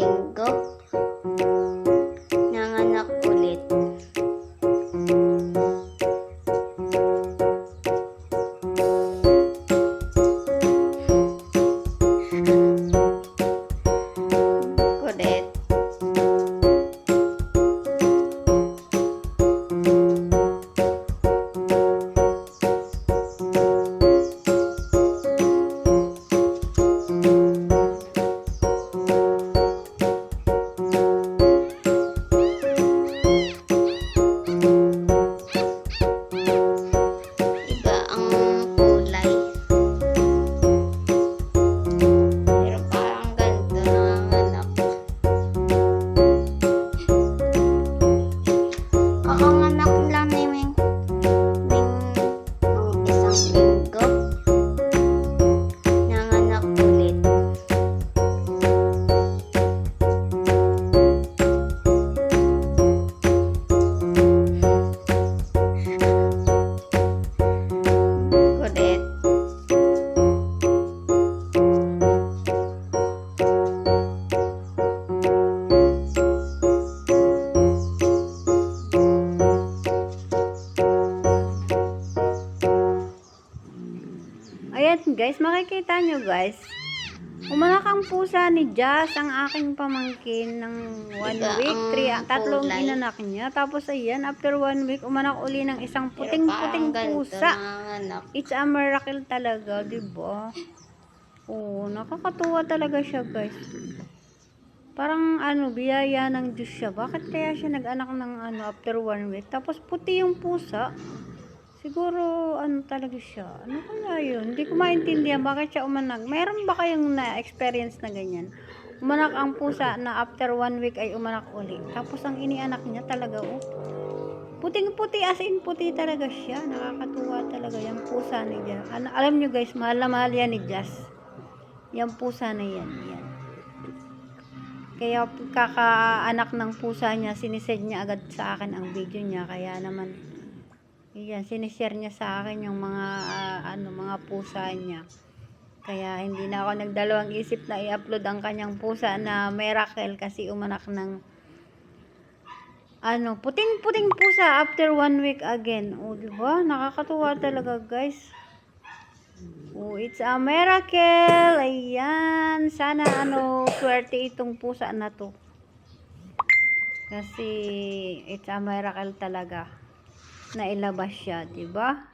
tình Ayan guys, makikita nyo guys. Umanak ang pusa ni Jazz, ang aking pamangkin ng one Ika, week, ang three, tatlong kulay. inanak niya. Tapos ayan, after one week, umanak uli ng isang Pero puting-puting pusa. It's a miracle talaga, di ba? Oo, nakakatuwa talaga siya, guys. Parang ano, biyaya ng Diyos siya. Bakit kaya siya nag-anak ng ano after one week? Tapos puti yung pusa. Siguro, ano talaga siya? Ano kaya yun? Hindi ko maintindihan bakit siya umanak. Meron ba kayong na-experience na ganyan? Umanak ang pusa na after one week ay umanak uli. Tapos ang inianak niya talaga, oh. Puting-puti as in puti talaga siya. Nakakatuwa talaga yung pusa ni Jazz. Ano, alam nyo guys, mahal na mahal yan ni Jazz. Yung pusa na yan. yan. Kaya kakaanak ng pusa niya, sinisend niya agad sa akin ang video niya. Kaya naman, yan, sinishare niya sa akin yung mga, ah, ano, mga pusa niya. Kaya hindi na ako nagdalawang isip na i-upload ang kanyang pusa na miracle kasi umanak ng ano, puting-puting pusa after one week again. O, di ba? Nakakatuwa talaga, guys. Oh, it's a miracle. Ayan. Sana, ano, swerte itong pusa na to. Kasi, it's a miracle talaga. Na ilabas siya, di ba?